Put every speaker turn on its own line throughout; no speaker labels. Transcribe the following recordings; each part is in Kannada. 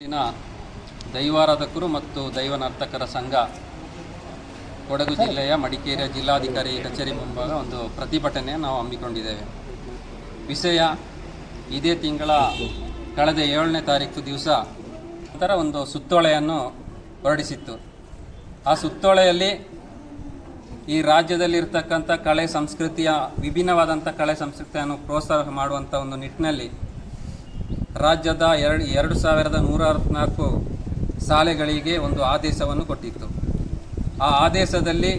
ಇಲ್ಲಿನ ದೈವಾರಾಧಕರು ಮತ್ತು ದೈವ ನರ್ತಕರ ಸಂಘ ಕೊಡಗು ಜಿಲ್ಲೆಯ ಮಡಿಕೇರಿಯ ಜಿಲ್ಲಾಧಿಕಾರಿ ಕಚೇರಿ ಮುಂಭಾಗ ಒಂದು ಪ್ರತಿಭಟನೆ ನಾವು ಹಮ್ಮಿಕೊಂಡಿದ್ದೇವೆ. ವಿಷಯ ಇದೇ ತಿಂಗಳ ಕಳೆದ ಏಳನೇ ತಾರೀಕು ದಿವಸ ಅದರ ಒಂದು ಸುತ್ತೋಲೆಯನ್ನು ಹೊರಡಿಸಿತ್ತು. ಆ ಸುತ್ತೋಲೆಯಲ್ಲಿ ಈ ರಾಜ್ಯದಲ್ಲಿರ್ತಕ್ಕಂಥ ಕಳೆ ಸಂಸ್ಕೃತಿಯ ವಿಭಿನ್ನವಾದಂಥ ಕಳೆ ಸಂಸ್ಕೃತಿಯನ್ನು ಪ್ರೋತ್ಸಾಹ ಮಾಡುವಂಥ ಒಂದು ನಿಟ್ಟಿನಲ್ಲಿ ರಾಜ್ಯದ ಎರಡು ಎರಡು ಸಾವಿರದ ನೂರ ಅರವತ್ನಾಲ್ಕು ಶಾಲೆಗಳಿಗೆ ಒಂದು ಆದೇಶವನ್ನು ಕೊಟ್ಟಿತ್ತು. ಆ ಆದೇಶದಲ್ಲಿ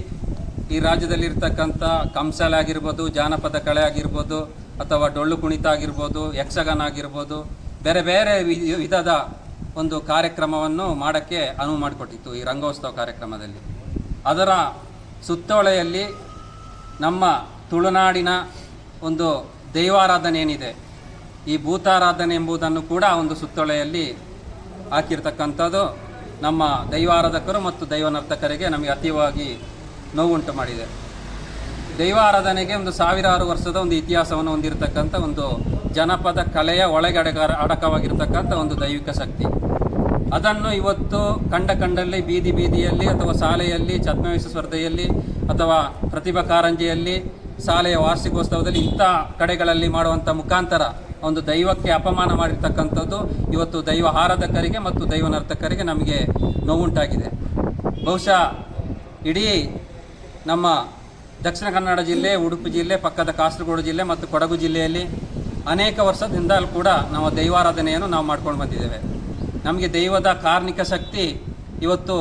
ಈ ರಾಜ್ಯದಲ್ಲಿರ್ತಕ್ಕಂಥ ಕಂಸಾಲೆ ಆಗಿರ್ಬೋದು, ಜಾನಪದ ಕಲೆ ಆಗಿರ್ಬೋದು, ಅಥವಾ ಡೊಳ್ಳು ಕುಣಿತ ಆಗಿರ್ಬೋದು, ಯಕ್ಷಗಾನ ಆಗಿರ್ಬೋದು, ಬೇರೆ ಬೇರೆ ವಿಧದ ಒಂದು ಕಾರ್ಯಕ್ರಮವನ್ನು ಮಾಡೋಕ್ಕೆ ಅನುವು ಮಾಡಿಕೊಟ್ಟಿತ್ತು ಈ ರಂಗೋತ್ಸವ ಕಾರ್ಯಕ್ರಮದಲ್ಲಿ. ಅದರ ಸುತ್ತೋಳೆಯಲ್ಲಿ ನಮ್ಮ ತುಳುನಾಡಿನ ಒಂದು ದೈವಾರಾಧನೆ ಏನಿದೆ ಈ ಭೂತಾರಾಧನೆ ಎಂಬುದನ್ನು ಕೂಡ ಒಂದು ಸುತ್ತೊಳೆಯಲ್ಲಿ ಹಾಕಿರ್ತಕ್ಕಂಥದ್ದು. ನಮ್ಮ ದೈವಾರಾಧಕರು ಮತ್ತು ದೈವನರ್ತಕರಿಗೆ ನಮಗೆ ಅತಿವಾಗಿ ನೋವುಂಟು ಮಾಡಿದೆ. ದೈವಾರಾಧನೆಗೆ ಒಂದು ಸಾವಿರಾರು ವರ್ಷದ ಒಂದು ಇತಿಹಾಸವನ್ನು ಹೊಂದಿರತಕ್ಕಂಥ ಒಂದು ಜನಪದ ಕಲೆಯ ಒಳಗೆ ಅಡಕ ಅಡಕವಾಗಿರ್ತಕ್ಕಂಥ ಒಂದು ದೈವಿಕ ಶಕ್ತಿ. ಅದನ್ನು ಇವತ್ತು ಕಂಡ ಕಂಡಲ್ಲಿ, ಬೀದಿ ಬೀದಿಯಲ್ಲಿ ಅಥವಾ ಶಾಲೆಯಲ್ಲಿ, ಛದ್ಮವೇಶ ಸ್ಪರ್ಧೆಯಲ್ಲಿ ಅಥವಾ ಪ್ರತಿಭಾ ಕಾರಂಜಿಯಲ್ಲಿ, ಶಾಲೆಯ ವಾರ್ಷಿಕೋತ್ಸವದಲ್ಲಿ ಇಂಥ ಕಡೆಗಳಲ್ಲಿ ಮಾಡುವಂಥ ಮುಖಾಂತರ ಒಂದು ದೈವಕ್ಕೆ ಅಪಮಾನ ಮಾಡಿರ್ತಕ್ಕಂಥದ್ದು ಇವತ್ತು ದೈವ ಆರಾಧಕರಿಗೆ ಮತ್ತು ದೈವ ನರ್ತಕರಿಗೆ ನಮಗೆ ನೋವುಂಟಾಗಿದೆ. ಬಹುಶಃ ಇಡೀ ನಮ್ಮ ದಕ್ಷಿಣ ಕನ್ನಡ ಜಿಲ್ಲೆ, ಉಡುಪಿ ಜಿಲ್ಲೆ, ಪಕ್ಕದ ಕಾಸರಗೋಡು ಜಿಲ್ಲೆ ಮತ್ತು ಕೊಡಗು ಜಿಲ್ಲೆಯಲ್ಲಿ ಅನೇಕ ವರ್ಷದಿಂದಲೂ ಕೂಡ ನಾವು ದೈವಾರಾಧನೆಯನ್ನು ನಾವು ಮಾಡ್ಕೊಂಡು ಬಂದಿದ್ದೇವೆ. ನಮಗೆ ದೈವದ ಕಾರ್ಮಿಕ ಶಕ್ತಿ ಇವತ್ತು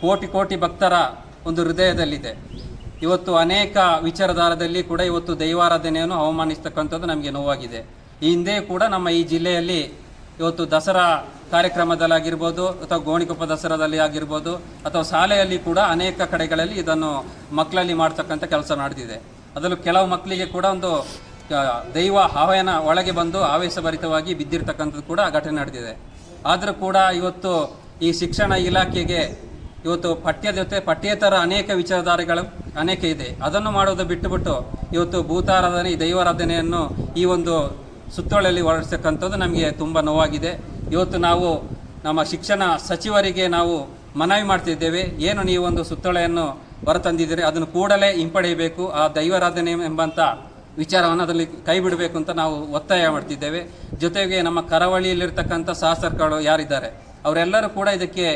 ಕೋಟಿ ಕೋಟಿ ಭಕ್ತರ ಒಂದು ಹೃದಯದಲ್ಲಿದೆ. ಇವತ್ತು ಅನೇಕ ವಿಚಾರಧಾರದಲ್ಲಿ ಕೂಡ ಇವತ್ತು ದೈವಾರಾಧನೆಯನ್ನು ಅವಮಾನಿಸ್ತಕ್ಕಂಥದ್ದು ನಮಗೆ ನೋವಾಗಿದೆ. ಈ ಹಿಂದೆ ಕೂಡ ನಮ್ಮ ಈ ಜಿಲ್ಲೆಯಲ್ಲಿ ಇವತ್ತು ದಸರಾ ಕಾರ್ಯಕ್ರಮದಲ್ಲಾಗಿರ್ಬೋದು ಅಥವಾ ಗೋಣಿಕೊಪ್ಪ ದಸರಾದಲ್ಲಿ ಆಗಿರ್ಬೋದು ಅಥವಾ ಶಾಲೆಯಲ್ಲಿ ಕೂಡ ಅನೇಕ ಕಡೆಗಳಲ್ಲಿ ಇದನ್ನು ಮಕ್ಕಳಲ್ಲಿ ಮಾಡ್ತಕ್ಕಂಥ ಕೆಲಸ ನಡೆದಿದೆ. ಅದರಲ್ಲೂ ಕೆಲವು ಮಕ್ಕಳಿಗೆ ಕೂಡ ಒಂದು ದೈವ ಆಹ್ವಾನ ಒಳಗೆ ಬಂದು ಆವೇಶಭರಿತವಾಗಿ ಬಿದ್ದಿರ್ತಕ್ಕಂಥದ್ದು ಕೂಡ ಘಟನೆ ನಡೆದಿದೆ. ಆದರೂ ಕೂಡ ಇವತ್ತು ಈ ಶಿಕ್ಷಣ ಇಲಾಖೆಗೆ ಇವತ್ತು ಪಠ್ಯದ ಜೊತೆ ಪಠ್ಯೇತರ ಅನೇಕ ವಿಚಾರಧಾರೆಗಳು ಅನೇಕ ಇದೆ. ಅದನ್ನು ಮಾಡೋದು ಬಿಟ್ಟುಬಿಟ್ಟು ಇವತ್ತು ಭೂತಾರಾಧನೆ, ದೈವಾರಾಧನೆಯನ್ನು ಈ ಒಂದು ಸುತ್ತೋಲೆಯಲ್ಲಿ ಹೊರಡಿಸ್ತಕ್ಕಂಥದ್ದು ನಮಗೆ ತುಂಬ ನೋವಾಗಿದೆ. ಇವತ್ತು ನಾವು ನಮ್ಮ ಶಿಕ್ಷಣ ಸಚಿವರಿಗೆ ನಾವು ಮನವಿ ಮಾಡ್ತಿದ್ದೇವೆ. ಏನು ನೀವು ಒಂದು ಸುತ್ತೋಲೆಯನ್ನು ಹೊರತಂದಿದ್ದೀರಿ, ಅದನ್ನು ಕೂಡಲೇ ಹಿಂಪಡೆಯಬೇಕು, ಆ ದೈವಾರಾಧನೆ ಎಂಬಂಥ ವಿಚಾರವನ್ನು ಅದರಲ್ಲಿ ಕೈ ಬಿಡಬೇಕು ಅಂತ ನಾವು ಒತ್ತಾಯ ಮಾಡ್ತಿದ್ದೇವೆ. ಜೊತೆಗೆ ನಮ್ಮ ಕರಾವಳಿಯಲ್ಲಿರ್ತಕ್ಕಂಥ ಶಾಸಕರು ಯಾರಿದ್ದಾರೆ, ಅವರೆಲ್ಲರೂ ಕೂಡ ಇದಕ್ಕೆ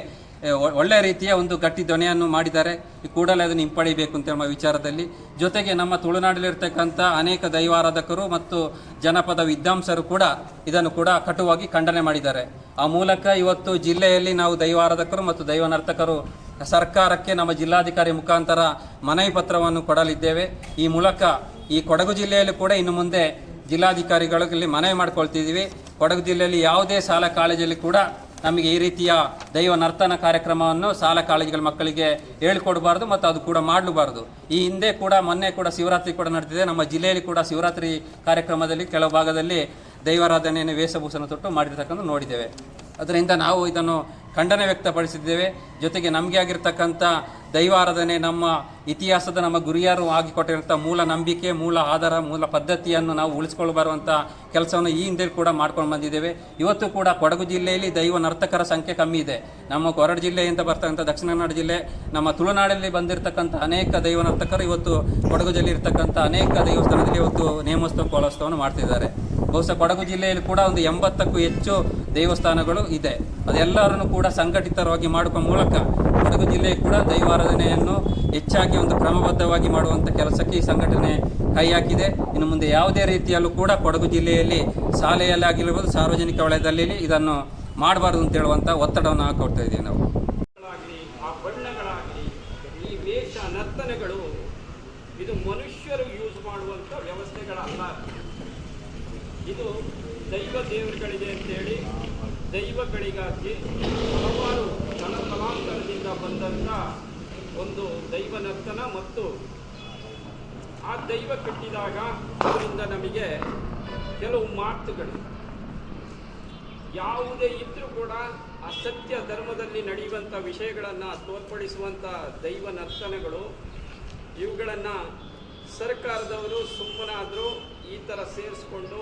ಒಳ್ಳೆಯ ರೀತಿಯ ಒಂದು ಗಟ್ಟಿ ಧ್ವನಿಯನ್ನು ಮಾಡಿದ್ದಾರೆ. ಕೂಡಲೇ ಅದನ್ನು ಹಿಂಪಡಿಬೇಕು ಅಂತ ನಮ್ಮ ವಿಚಾರದಲ್ಲಿ. ಜೊತೆಗೆ ನಮ್ಮ ತುಳುನಾಡಲ್ಲಿರ್ತಕ್ಕಂಥ ಅನೇಕ ದೈವಾರಾಧಕರು ಮತ್ತು ಜನಪದ ವಿದ್ವಾಂಸರು ಕೂಡ ಇದನ್ನು ಕೂಡ ಕಟುವಾಗಿ ಖಂಡನೆ ಮಾಡಿದ್ದಾರೆ. ಆ ಮೂಲಕ ಇವತ್ತು ಜಿಲ್ಲೆಯಲ್ಲಿ ನಾವು ದೈವಾರಾಧಕರು ಮತ್ತು ದೈವ ನರ್ತಕರು ಸರ್ಕಾರಕ್ಕೆ ನಮ್ಮ ಜಿಲ್ಲಾಧಿಕಾರಿ ಮುಖಾಂತರ ಮನವಿ ಪತ್ರವನ್ನು ಕೊಡಲಿದ್ದೇವೆ. ಈ ಮೂಲಕ ಈ ಕೊಡಗು ಜಿಲ್ಲೆಯಲ್ಲಿ ಕೂಡ ಇನ್ನು ಮುಂದೆ ಜಿಲ್ಲಾಧಿಕಾರಿಗಳಲ್ಲಿ ಮನವಿ ಮಾಡ್ಕೊಳ್ತಿದ್ದೀವಿ. ಕೊಡಗು ಜಿಲ್ಲೆಯಲ್ಲಿ ಯಾವುದೇ ಶಾಲಾ ಕಾಲೇಜಲ್ಲಿ ಕೂಡ ನಮಗೆ ಈ ರೀತಿಯ ದೈವ ನರ್ತನ ಕಾರ್ಯಕ್ರಮವನ್ನು ಶಾಲಾ ಕಾಲೇಜುಗಳ ಮಕ್ಕಳಿಗೆ ಹೇಳ್ಕೊಡಬಾರ್ದು ಮತ್ತು ಅದು ಕೂಡ ಮಾಡಲೂಬಾರ್ದು. ಈ ಹಿಂದೆ ಕೂಡ ಮೊನ್ನೆ ಕೂಡ ಶಿವರಾತ್ರಿ ಕೂಡ ನಡೆದಿದೆ ನಮ್ಮ ಜಿಲ್ಲೆಯಲ್ಲಿ ಕೂಡ ಶಿವರಾತ್ರಿ ಕಾರ್ಯಕ್ರಮದಲ್ಲಿ ಕೆಲವು ಭಾಗದಲ್ಲಿ ದೈವಾರಾಧನೆಯನ್ನು ವೇಷಭೂಷಣ ತೊಟ್ಟು ಮಾಡಿರ್ತಕ್ಕಂಥ ನೋಡಿದ್ದೇವೆ. ಅದರಿಂದ ನಾವು ಇದನ್ನು ಖಂಡನೆ ವ್ಯಕ್ತಪಡಿಸಿದ್ದೇವೆ. ಜೊತೆಗೆ ನಮಗೆ ಆಗಿರ್ತಕ್ಕಂಥ ದೈವಾರಾಧನೆ ನಮ್ಮ ಇತಿಹಾಸದ ನಮ್ಮ ಗುರಿಯಾರು ಆಗಿಕೊಟ್ಟಿರುವಂಥ ಮೂಲ ನಂಬಿಕೆ, ಮೂಲ ಆಧಾರ, ಮೂಲ ಪದ್ಧತಿಯನ್ನು ನಾವು ಉಳಿಸ್ಕೊಳ್ಬರುವಂಥ ಕೆಲಸವನ್ನು ಈ ಹಿಂದೆ ಕೂಡ ಮಾಡ್ಕೊಂಡು ಬಂದಿದ್ದೇವೆ. ಇವತ್ತು ಕೂಡ ಕೊಡಗು ಜಿಲ್ಲೆಯಲ್ಲಿ ದೈವ ನರ್ತಕರ ಸಂಖ್ಯೆ ಕಮ್ಮಿ ಇದೆ. ನಮ್ಮ ಕೊರಡು ಜಿಲ್ಲೆಯಿಂದ ಬರ್ತಕ್ಕಂಥ ದಕ್ಷಿಣ ಕನ್ನಡ ಜಿಲ್ಲೆ, ನಮ್ಮ ತುಳುನಾಡಲ್ಲಿ ಬಂದಿರತಕ್ಕಂಥ ಅನೇಕ ದೈವ ನರ್ತಕರು ಇವತ್ತು ಕೊಡಗು ಜಿಲ್ಲೆ ಅನೇಕ ದೇವಸ್ಥಾನದಲ್ಲಿ ಇವತ್ತು ನೇಮೋತ್ಸವ, ಕೋಲೋತ್ಸವವನ್ನು ಮಾಡ್ತಿದ್ದಾರೆ. ಬಹುಶಃ ಕೊಡಗು ಜಿಲ್ಲೆಯಲ್ಲಿ ಕೂಡ ಒಂದು ಎಂಬತ್ತಕ್ಕೂ ಹೆಚ್ಚು ದೇವಸ್ಥಾನಗಳು ಇದೆ. ಅದೆಲ್ಲರನ್ನು ಕೂಡ ಸಂಘಟಿತವಾಗಿ ಮಾಡುವ ಮೂಲಕ ಕೊಡಗು ಜಿಲ್ಲೆ ಕೂಡ ದೈವಾರಾಧನೆಯನ್ನು ಹೆಚ್ಚಾಗಿ ಒಂದು ಕ್ರಮಬದ್ಧವಾಗಿ ಮಾಡುವಂಥ ಕೆಲಸಕ್ಕೆ ಈ ಸಂಘಟನೆ ಕೈ ಹಾಕಿದೆ. ಇನ್ನು ಮುಂದೆ ಯಾವುದೇ ರೀತಿಯಲ್ಲೂ ಕೂಡ ಕೊಡಗು ಜಿಲ್ಲೆಯಲ್ಲಿ ಶಾಲೆಯಲ್ಲಿ ಆಗಿರ್ಬೋದು ಸಾರ್ವಜನಿಕ ವಲಯದಲ್ಲಿ ಇದನ್ನು ಮಾಡಬಾರ್ದು ಅಂತ ಹೇಳುವಂಥ ಒತ್ತಡವನ್ನು ಹಾಕೊಡ್ತಾ ಇದ್ದೀವಿ ನಾವು.
ಈ ನರ್ತನೆಗಳು, ಇದು ಮನುಷ್ಯರು ಯೂಸ್ ಮಾಡುವಂಥ ವ್ಯವಸ್ಥೆಗಳಲ್ಲ. ಇದು ದೈವ ದೇವರುಗಳಿದೆ ಅಂತೇಳಿ, ದೈವಗಳಿಗಾಗಿ ಹಲವಾರು ತಲತಲಾಂತರದಿಂದ ಬಂದಂಥ ಒಂದು ದೈವ ನರ್ತನ ಮತ್ತು ಆ ದೈವ ಕಟ್ಟಿದಾಗ ಅದರಿಂದ ನಮಗೆ ಕೆಲವು ಮಾತುಗಳು. ಯಾವುದೇ ಇದ್ರೂ ಕೂಡ ಅಸತ್ಯ ಧರ್ಮದಲ್ಲಿ ನಡೆಯುವಂಥ ವಿಷಯಗಳನ್ನು ತೋರ್ಪಡಿಸುವಂಥ ದೈವ ನರ್ತನಗಳು, ಇವುಗಳನ್ನು ಸರ್ಕಾರದವರು ಸುಮ್ಮನಾದರೂ ಈ ಥರ ಸೇರಿಸ್ಕೊಂಡು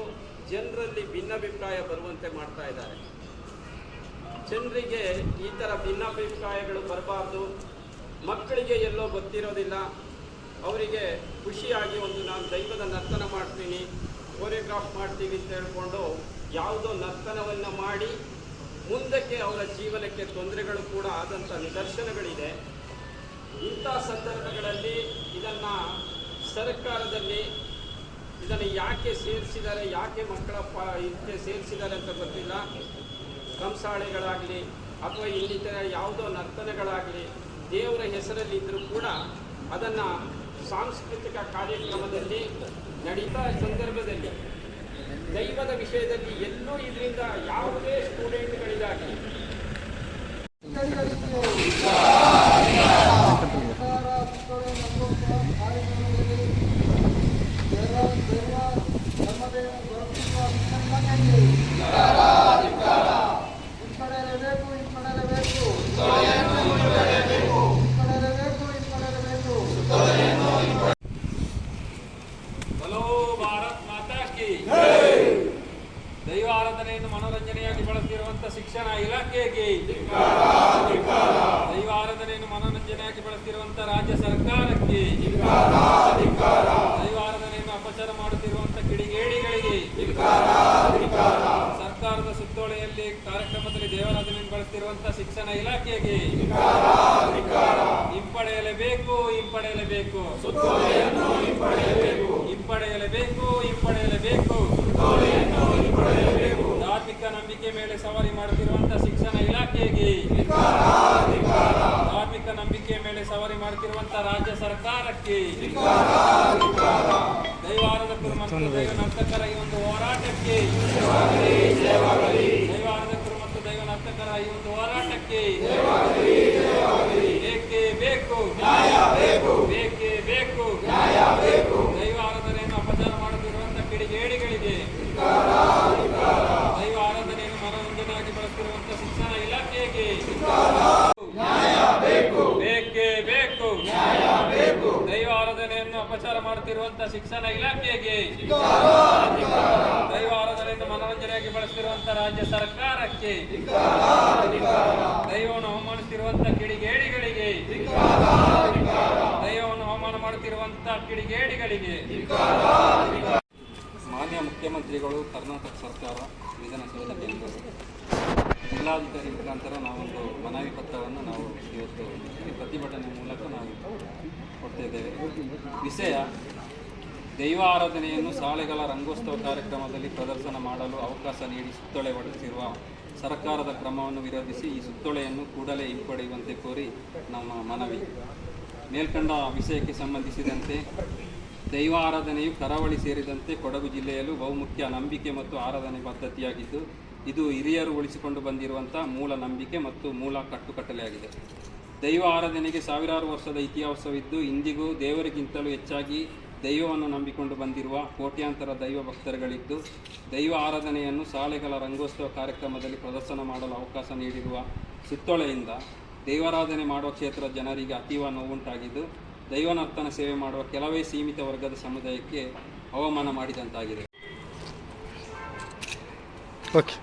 ಜನರಲ್ಲಿ ಭಿನ್ನಾಭಿಪ್ರಾಯ ಬರುವಂತೆ ಮಾಡ್ತಾ ಇದ್ದಾರೆ. ಜನರಿಗೆ ಈ ಥರ ಭಿನ್ನಾಭಿಪ್ರಾಯಗಳು ಬರಬಾರ್ದು. ಮಕ್ಕಳಿಗೆ ಎಲ್ಲೋ ಗೊತ್ತಿರೋದಿಲ್ಲ. ಅವರಿಗೆ ಖುಷಿಯಾಗಿ ಒಂದು ನಾನು ದೈವದ ನರ್ತನ ಮಾಡ್ತೀನಿ ಕೋರಿಯೋಗ್ರಾಫ್ ಮಾಡ್ತೀವಿ ಅಂತ ಹೇಳ್ಕೊಂಡು ಯಾವುದೋ ನರ್ತನವನ್ನು ಮಾಡಿ ಮುಂದಕ್ಕೆ ಅವರ ಜೀವನಕ್ಕೆ ತೊಂದರೆಗಳು ಕೂಡ ಆದಂಥ ನಿದರ್ಶನಗಳಿದೆ. ಇಂಥ ಸಂದರ್ಭಗಳಲ್ಲಿ ಇದನ್ನು ಸರ್ಕಾರದಲ್ಲಿ ಇದನ್ನು ಯಾಕೆ ಸೇರಿಸಿದ್ದಾರೆ, ಯಾಕೆ ಮಕ್ಕಳ ಪ ಇದಕ್ಕೆ ಸೇರಿಸಿದ್ದಾರೆ ಅಂತ ಗೊತ್ತಿಲ್ಲ. ಕಂಸಾಳೆಗಳಾಗಲಿ ಅಥವಾ ಇನ್ನಿತರ ಯಾವುದೋ ನರ್ತನಗಳಾಗಲಿ ದೇವರ ಹೆಸರಲ್ಲಿ ಇದ್ದರೂ ಕೂಡ ಅದನ್ನು ಸಾಂಸ್ಕೃತಿಕ ಕಾರ್ಯಕ್ರಮದಲ್ಲಿ ನಡೀತಾ ಸಂದರ್ಭದಲ್ಲಿ ದೈವದ ವಿಷಯದಲ್ಲಿ ಎಲ್ಲೂ ಇದರಿಂದ ಯಾವುದೇ ಸ್ಟೂಡೆಂಟ್ಗಳಿಗಾಗಿ
ಹಿಂಪಡೆಯಲೇಬೇಕು ಹಿಂಪಡೆಯಲೇಬೇಕು ಹಿಂಪಡೆಯಲೇಬೇಕು ಹಿಂಪಡೆಯಲೇಬೇಕು
ಬಲೋ ಭಾರತ್ ಮಾತಾ ಕಿ ದೈವ ಆರಾಧನೆಯನ್ನು ಮನೋರಂಜನೆಯಾಗಿ ಬಳಸಿರುವಂತಹ ಶಿಕ್ಷಣ ಇಲಾಖೆಗೆ ದೈವ ಆರಾಧನೆಯನ್ನು ಮನೋರಂಜನೆಯಾಗಿ ಬಳಸಿರುವಂತಹ ರಾಜ್ಯ ಸರ್ಕಾರಕ್ಕೆ ದೈವ ಆರಾಧನೆಯನ್ನು ಅಪಚಾರ ಮಾಡುತ್ತಿರುವಂತಹ ಕಿಡಿಗೇಡಿಗಳಿಗೆ ಸರ್ಕಾರದ ಸುತ್ತೋಲೆಯಲ್ಲಿ ಕಾರ್ಯಕ್ರಮದಲ್ಲಿ ದೇವರಾಧನೆಯನ್ನು ಬಳಸಿರುವಂತಹ ಶಿಕ್ಷಣ ಇಲಾಖೆಗೆ ಹಿಂಪಡೆಯಲೇಬೇಕು ಹಿಂಪಡೆಯಲೇಬೇಕು. ಹಿಂಪಡೆಯಲೇಬೇಕು ಹಿಂಪಡೆಯಲೇಬೇಕು. ಧಾರ್ಮಿಕ ನಂಬಿಕೆ ಮೇಲೆ ಸವಾರಿ ಮಾಡುತ್ತಿರುವಂತ ಶಿಕ್ಷಣ ಇಲಾಖೆಗೆ. ಧಾರ್ಮಿಕ ನಂಬಿಕೆ ಮೇಲೆ ಸವಾರಿ ಮಾಡುತ್ತಿರುವಂತ ರಾಜ್ಯ ಸರ್ಕಾರಕ್ಕೆ. ದೈವಾರಾಧಕರು ಮತ್ತು ದೈವ ನರ್ತಕರ ಈ ಒಂದು ಹೋರಾಟಕ್ಕೆ. ದೈವಾರಾಧಕರು ಮತ್ತು ದೈವ ನರ್ತಕರ ಈ ಒಂದು ಹೋರಾಟಕ್ಕೆ ಬೇಕೇ ಬೇಕು ಬೇಕೇ ಬೇಕು ದೈವ ಆರಾಧನೆಯನ್ನು ಅಪಚಾರ ಮಾಡುತ್ತಿರುವಂತ ಕಿಡಿಗೇಡಿಗಳಿಗೆ ದೈವ ಆರಾಧನೆಯನ್ನು ಮನೋರಂಜನೆಯಾಗಿ ಬಳಸುತ್ತಿರುವಂತ ಶಿಕ್ಷಣ ಇಲಾಖೆಗೆ ಬೇಕೇ ದೈವ ಆರಾಧನೆಯನ್ನು ಅಪಚಾರ ಮಾಡುತ್ತಿರುವಂತ ಶಿಕ್ಷಣ ಇಲಾಖೆಗೆ. ದೈವ ಆರಾಧನೆಯನ್ನು ಮನೋರಂಜನೆಯಾಗಿ ಬಳಸುತ್ತಿರುವಂತ ರಾಜ್ಯ ಸರ್ಕಾರಕ್ಕೆ. ದೈವವನ್ನು ಅವಮಾನಿಸುತ್ತಿರುವಂತ ಕಿಡಿಗೇಡಿಗಳಿಗೆ. ದೈವವನ್ನು ಅವಮಾನ ಮಾಡುತ್ತಿರುವಂತ ಕಿಡಿಗೇಡಿಗಳಿಗೆ. ಮಾನ್ಯ ಮುಖ್ಯಮಂತ್ರಿಗಳು, ಕರ್ನಾಟಕ ಸರ್ಕಾರ ಕೇಂದ್ರ. ಜಿಲ್ಲಾಧಿಕಾರಿ ಮುಖಾಂತರ ನಾವೊಂದು ಮನವಿ ಪತ್ರವನ್ನು ನಾವು ಇವತ್ತು ಪ್ರತಿಭಟನೆ ಮೂಲಕ ನಾವು ಕೊಡ್ತಿದ್ದೇವೆ ವಿಷಯ, ದೈವ ಆರಾಧನೆಯನ್ನು ಶಾಲೆಗಳ ರಂಗೋತ್ಸವ ಕಾರ್ಯಕ್ರಮದಲ್ಲಿ ಪ್ರದರ್ಶನ ಮಾಡಲು ಅವಕಾಶ ನೀಡಿ ಸುತ್ತೊಳೆ ಹೊಡೆಸಿರುವ ಸರ್ಕಾರದ ಕ್ರಮವನ್ನು ವಿರೋಧಿಸಿ ಈ ಸುತ್ತೊಳೆಯನ್ನು ಕೂಡಲೇ ಹಿಂಪಡೆಯುವಂತೆ ಕೋರಿ ನಮ್ಮ ಮನವಿ. ಮೇಲ್ಕಂಡ ವಿಷಯಕ್ಕೆ ಸಂಬಂಧಿಸಿದಂತೆ ದೈವ ಆರಾಧನೆಯು ಕರಾವಳಿ ಸೇರಿದಂತೆ ಕೊಡಗು ಜಿಲ್ಲೆಯಲ್ಲೂ ಬಹುಮುಖ್ಯ ನಂಬಿಕೆ ಮತ್ತು ಆರಾಧನೆ ಪದ್ಧತಿಯಾಗಿದ್ದು, ಇದು ಹಿರಿಯರು ಉಳಿಸಿಕೊಂಡು ಬಂದಿರುವಂಥ ಮೂಲ ನಂಬಿಕೆ ಮತ್ತು ಮೂಲ ಕಟ್ಟುಕಟ್ಟಲೆಯಾಗಿದೆ. ದೈವ ಆರಾಧನೆಗೆ ಸಾವಿರಾರು ವರ್ಷದ ಇತಿಹಾಸವಿದ್ದು, ಇಂದಿಗೂ ದೇವರಿಗಿಂತಲೂ ಹೆಚ್ಚಾಗಿ ದೈವವನ್ನು ನಂಬಿಕೊಂಡು ಬಂದಿರುವ ಕೋಟ್ಯಾಂತರ ದೈವ ಭಕ್ತರುಗಳಿದ್ದು, ದೈವ ಆರಾಧನೆಯನ್ನು ಶಾಲೆಗಳ ರಂಗೋತ್ಸವ ಕಾರ್ಯಕ್ರಮದಲ್ಲಿ ಪ್ರದರ್ಶನ ಮಾಡಲು ಅವಕಾಶ ನೀಡಿರುವ ಸುತ್ತೋಳೆಯಿಂದ ದೈವಾರಾಧನೆ ಮಾಡುವ ಕ್ಷೇತ್ರದ ಜನರಿಗೆ ಅತೀವ ನೋವುಂಟಾಗಿದ್ದು ದೈವನರ್ತನ ಸೇವೆ ಮಾಡುವ ಕೆಲವೇ ಸೀಮಿತ ವರ್ಗದ ಸಮುದಾಯಕ್ಕೆ ಅವಮಾನ ಮಾಡಿದಂತಾಗಿದೆ.
ಓಕೆ